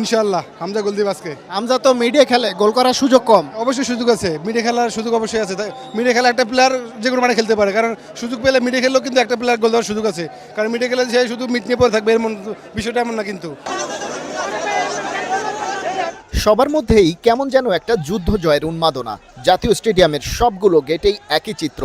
ইনশাল্লাহ হামজা গোল আজকে। হামজা তো মিডিয়া খেলে গোল করার সুযোগ কম। অবশ্যই সুযোগ আছে মিডে খেলার সুযোগ অবশ্যই আছে। তাই মিডে খেলা একটা প্লেয়ার যে কোনো মানে খেলতে পারে কারণ সুযোগ পেলে মিডে খেললেও কিন্তু একটা প্লেয়ার গোল দেওয়ার সুযোগ আছে। কারণ মিডে খেলে সে শুধু মিট নিয়ে পড়ে থাকবে এমন বিষয়টা এমন না কিন্তু। সবার মধ্যেই কেমন যেন একটা যুদ্ধ জয়ের উন্মাদনা জাতীয় স্টেডিয়ামের সবগুলো গেটেই একই চিত্র।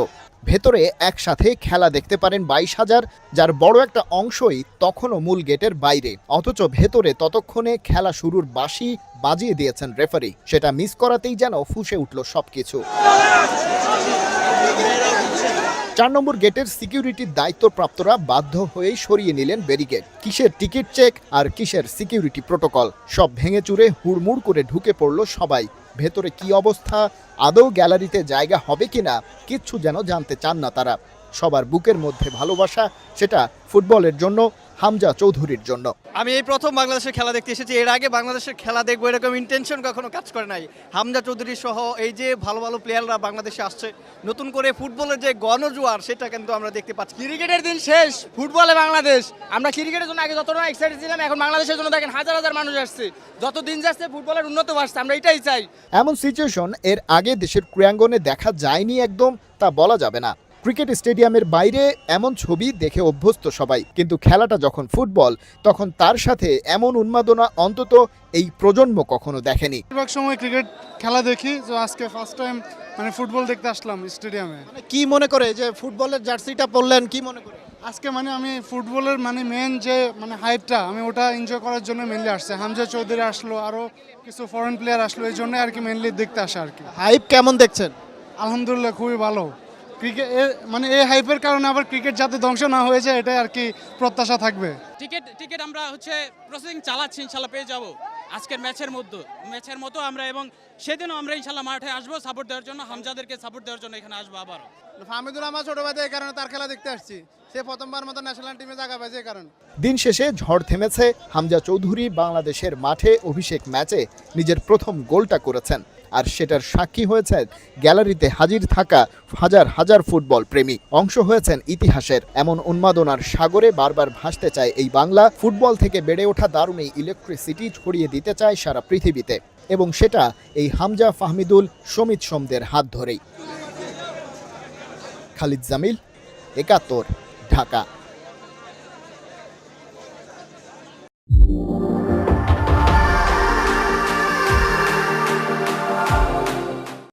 ভেতরে একসাথে খেলা দেখতে পারেন বাইশ হাজার, যার বড় একটা অংশই তখনও মূল গেটের বাইরে। অথচ ভেতরে ততক্ষণে খেলা শুরুর বাসি বাজিয়ে দিয়েছেন রেফারি। সেটা মিস করাতেই যেন ফুসে উঠল সবকিছু। চার নম্বর গেটের সিকিউরিটির দায়িত্বপ্রাপ্তরা বাধ্য হয়েই সরিয়ে নিলেন ব্যারিকেড। কিসের টিকিট চেক আর কিসের সিকিউরিটি প্রোটোকল? সব ভেঙে চুরে হুড়মুড় করে ঢুকে পড়ল সবাই। ভেতরে কি অবস্থা? আদৌ গ্যালারিতে জায়গা হবে কিনা? কিচ্ছু যেন জানতে চান না তারা। সবার বুকের মধ্যে ভালোবাসা, সেটা ফুটবলের জন্য হামজা চৌধুরীর জন্য। আমি এই প্রথম বাংলাদেশের খেলা দেখতে এসেছি। এর আগে বাংলাদেশের খেলা দেখব এরকম ইন্টেনশন কখনো কাজ করে নাই। হামজা চৌধুরী সহ এই যে ভালো ভালো প্লেয়াররা বাংলাদেশে আসছে নতুন করে ফুটবলের যে গণজোয়ার সেটা কিন্তু আমরা দেখতে পাচ্ছি। ক্রিকেটের দিন শেষ ফুটবলে বাংলাদেশ। আমরা ক্রিকেটের জন্য আগে যতটা এক্সাইটেড ছিলাম এখন বাংলাদেশের জন্য দেখেন হাজার হাজার মানুষ আসছে। যত দিন যাচ্ছে ফুটবলের উন্নত আসছে আমরা এটাই চাই। এমন সিচুয়েশন এর আগে দেশের ক্রীড়াঙ্গনে দেখা যায়নি একদম তা বলা যাবে না। ক্রিকেট স্টেডিয়ামের বাইরে এমন ছবি দেখে অভ্যস্ত সবাই। কিন্তু খেলাটা যখন ফুটবল তখন তার সাথে এমন উন্মাদনা অন্তত এই প্রজন্ম কখনো দেখেনি। বেশিরভাগ সময় ক্রিকেট খেলা দেখি তো আজকে ফার্স্ট টাইম মানে ফুটবল দেখতে আসলাম স্টেডিয়ামে। মানে কি মনে করে যে ফুটবলের জার্সিটা পরলেন কি মনে করে? আজকে মানে আমি ফুটবলের মানে মেন যে মানে হাইপটা আমি ওটা এনজয় করার জন্য মেনলি আসছে। হামজা চৌধুরী আসলো আরও কিছু ফরেন প্লেয়ার আসলো এই জন্য আর কি মেনলি দেখতে আসা আর কি। হাইপ কেমন দেখছেন? আলহামদুলিল্লাহ খুবই ভালো। ক্রিকেট মানে এই হাইপের কারণে আবার ক্রিকেট যাতে ধ্বংস না হয়ে যায় এটাই আর কি প্রত্যাশা থাকবে। টিকিট টিকিট আমরা হচ্ছে প্রসেসিং চালাচ্ছি ইনশাল্লাহ পেয়ে যাব। আজকের ম্যাচের মধ্যে। ম্যাচের মতো আমরা এবং সেদিনও আমরা ইনশাল্লাহ মাঠে আসব সাপোর্ট দেওয়ার জন্য। হামজাদেরকে সাপোর্ট দেওয়ার জন্য এখানে আসব আবারও। ফাহমিদুল আমার ছোট ভাই এই কারণে তার খেলা দেখতে আসছি। সে প্রথমবার মতো ন্যাশনাল টিমে জায়গা পাইছে এই কারণে। দিন শেষে ঝড় থেমেছে। হামজা চৌধুরী বাংলাদেশের মাঠে অভিষেক ম্যাচে নিজের প্রথম গোলটা করেছেন। আর সেটার সাক্ষী হয়েছেন গ্যালারিতে হাজির থাকা হাজার হাজার ফুটবল প্রেমী। অংশ হয়েছেন ইতিহাসের। এমন উন্মাদনার সাগরে বারবার ভাসতে চায় এই বাংলা। ফুটবল থেকে বেড়ে ওঠা দারুণ এই ইলেকট্রিসিটি ছড়িয়ে দিতে চায় সারা পৃথিবীতে। এবং সেটা এই হামজা ফাহমিদুল, সমিত সোমদের হাত ধরেই। খালিদ জামিল, একাত্তর, ঢাকা।